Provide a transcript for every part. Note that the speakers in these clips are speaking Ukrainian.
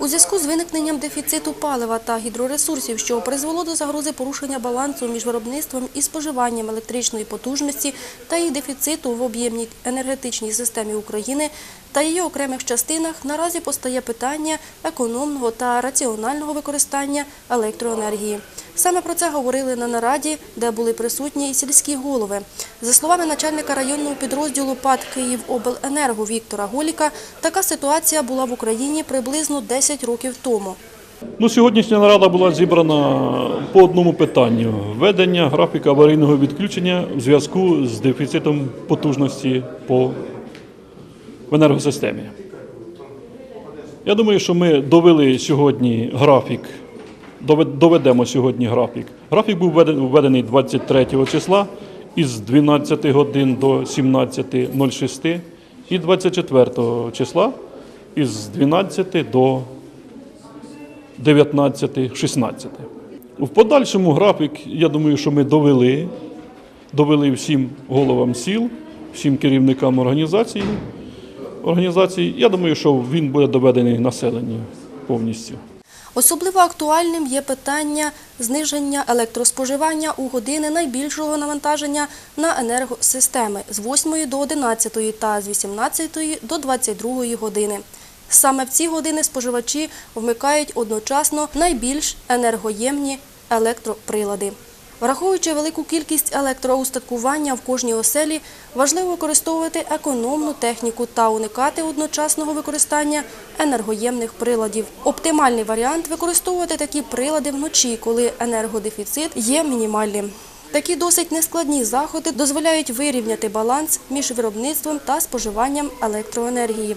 У зв'язку з виникненням дефіциту палива та гідроресурсів, що призвело до загрози порушення балансу між виробництвом і споживанням електричної потужності та її дефіциту в об'ємній енергетичній системі України та її окремих частинах, наразі постає питання економного та раціонального використання електроенергії. Саме про це говорили на нараді, де були присутні і сільські голови. За словами начальника районного підрозділу ПАД «Київобленерго» Віктора Голіка, така ситуація була в Україні приблизно 10 років тому. Ну, сьогоднішня нарада була зібрана по одному питанню: введення графіка аварійного відключення в зв'язку з дефіцитом потужності по в енергосистемі. Я думаю, що ми довели сьогодні графік, доведемо сьогодні графік. Графік був введен- введений 23 числа із 12 годин до 17.06 і 24 числа із 12 до 19-16. В подальшому графік, я думаю, що ми довели, довели всім головам сіл, всім керівникам організації. організацій. Я думаю, що він буде доведений населенню повністю. Особливо актуальним є питання зниження електроспоживання у години найбільшого навантаження на енергосистеми з 8 до 11 та з 18 до 22 години. Саме в ці години споживачі вмикають одночасно найбільш енергоємні електроприлади. Враховуючи велику кількість електроустаткування в кожній оселі, важливо використовувати економну техніку та уникати одночасного використання енергоємних приладів. Оптимальний варіант використовувати такі прилади вночі, коли енергодефіцит є мінімальним. Такі досить нескладні заходи дозволяють вирівняти баланс між виробництвом та споживанням електроенергії.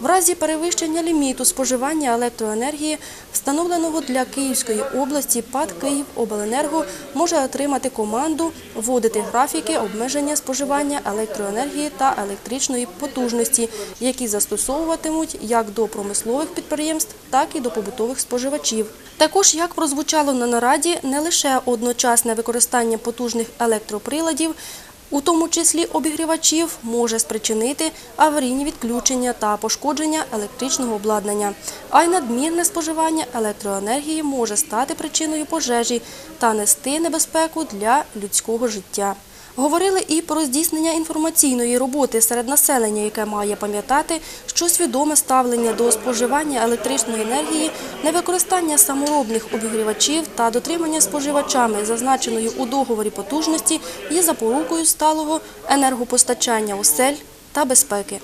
В разі перевищення ліміту споживання електроенергії, встановленого для Київської області, ПАД «Київобленерго» може отримати команду вводити графіки обмеження споживання електроенергії та електричної потужності, які застосовуватимуть як до промислових підприємств, так і до побутових споживачів. Також, як прозвучало на нараді, не лише одночасне використання потужних електроприладів, у тому числі обігрівачів, може спричинити аварійні відключення та пошкодження електричного обладнання, а й надмірне споживання електроенергії може стати причиною пожежі та нести небезпеку для людського життя. Говорили і про здійснення інформаційної роботи серед населення, яке має пам'ятати, що свідоме ставлення до споживання електричної енергії, невикористання саморобних обігрівачів та дотримання споживачами, зазначеної у договорі потужності, є запорукою сталого енергопостачання осель та безпеки.